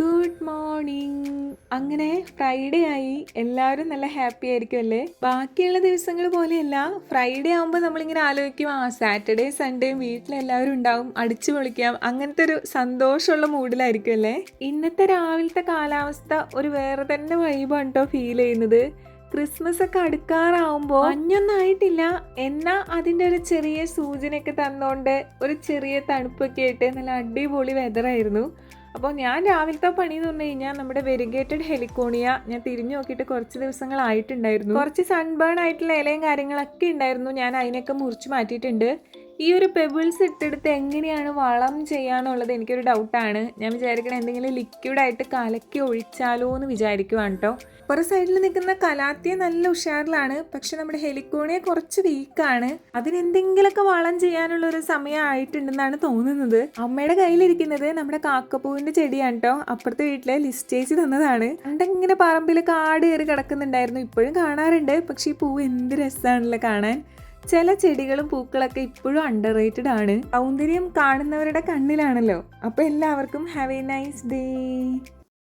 Good morning അങ്ങനെ Friday ആയി. എല്ലാവരും നല്ല ഹാപ്പി ആയിരിക്കും അല്ലേ ബാക്കിയുള്ള ദിവസങ്ങൾ പോലെയല്ല ഫ്രൈഡേ ആകുമ്പോൾ നമ്മളിങ്ങനെ ആലോചിക്കും ആ സാറ്റർഡേ സൺഡേയും വീട്ടിലെല്ലാവരും ഉണ്ടാവും അടിച്ചു പൊളിക്കാം അങ്ങനത്തെ ഒരു സന്തോഷമുള്ള മൂഡിലായിരിക്കും അല്ലേ ഇന്നത്തെ രാവിലത്തെ കാലാവസ്ഥ ഒരു വേറെ തന്നെ വൈബാണ് കേട്ടോ ഫീൽ ചെയ്യുന്നത്. ക്രിസ്മസ് ഒക്കെ അടുക്കാറാവുമ്പോൾ മഞ്ഞൊന്നും ആയിട്ടില്ല എന്നാ അതിന്റെ ഒരു ചെറിയ സൂചനയൊക്കെ തന്നുകൊണ്ട് ഒരു ചെറിയ തണുപ്പൊക്കെ ആയിട്ട് നല്ല അടിപൊളി വെതറായിരുന്നു അപ്പോൾ ഞാൻ രാവിലത്തെ പണി എന്ന് പറഞ്ഞു കഴിഞ്ഞാൽ നമ്മുടെ വെരിഗേറ്റഡ് ഹെലിക്കോണിയ ഞാൻ തിരിഞ്ഞു നോക്കിയിട്ട് കുറച്ച് ദിവസങ്ങളായിട്ടുണ്ടായിരുന്നു. കുറച്ച് സൺബേൺ ആയിട്ടുള്ള ഇലയും കാര്യങ്ങളൊക്കെ ഉണ്ടായിരുന്നു. ഞാൻ അതിനൊക്കെ മുറിച്ച് മാറ്റിയിട്ടുണ്ട്. ഈ ഒരു പെബിൾസ് ഇട്ടെടുത്ത് എങ്ങനെയാണ് വളം ചെയ്യാന്നുള്ളത് എനിക്കൊരു ഡൗട്ടാണ് ഞാൻ വിചാരിക്കണ എന്തെങ്കിലും ലിക്വിഡായിട്ട് കലക്കി ഒഴിച്ചാലോ എന്ന് വിചാരിക്കുവാണ് കേട്ടോ ഒരു സൈഡിൽ നിൽക്കുന്ന കലാത്തിയ നല്ല ഉഷാറിലാണ്. പക്ഷെ നമ്മുടെ ഹെലിക്കോണിയ കുറച്ച് വീക്കാണ് അതിനെന്തെങ്കിലുമൊക്കെ വളം ചെയ്യാനുള്ള ഒരു സമയമായിട്ടുണ്ടെന്നാണ് തോന്നുന്നത്. അമ്മയുടെ കയ്യിലിരിക്കുന്നത് നമ്മുടെ കാക്കപ്പൂവിന്റെ ചെടിയാണ് കേട്ടോ അപ്പുറത്തെ വീട്ടിലെ ലിസ്റ്റ് ചേച്ചി തന്നതാണ്. പണ്ടിങ്ങനെ പറമ്പിൽ കാട് കയറി കിടക്കുന്നുണ്ടായിരുന്നു. ഇപ്പോഴും കാണാറുണ്ട്. പക്ഷെ ഈ പൂവ് എന്ത് രസമാണല്ലോ കാണാൻ. ചില ചെടികളും പൂക്കളൊക്കെ ഇപ്പോഴും അണ്ടർ റേറ്റഡ് ആണ്. സൗന്ദര്യം കാണുന്നവരുടെ കണ്ണിലാണല്ലോ. അപ്പോൾ എല്ലാവർക്കും ഹാവ് എ നൈസ് ഡേ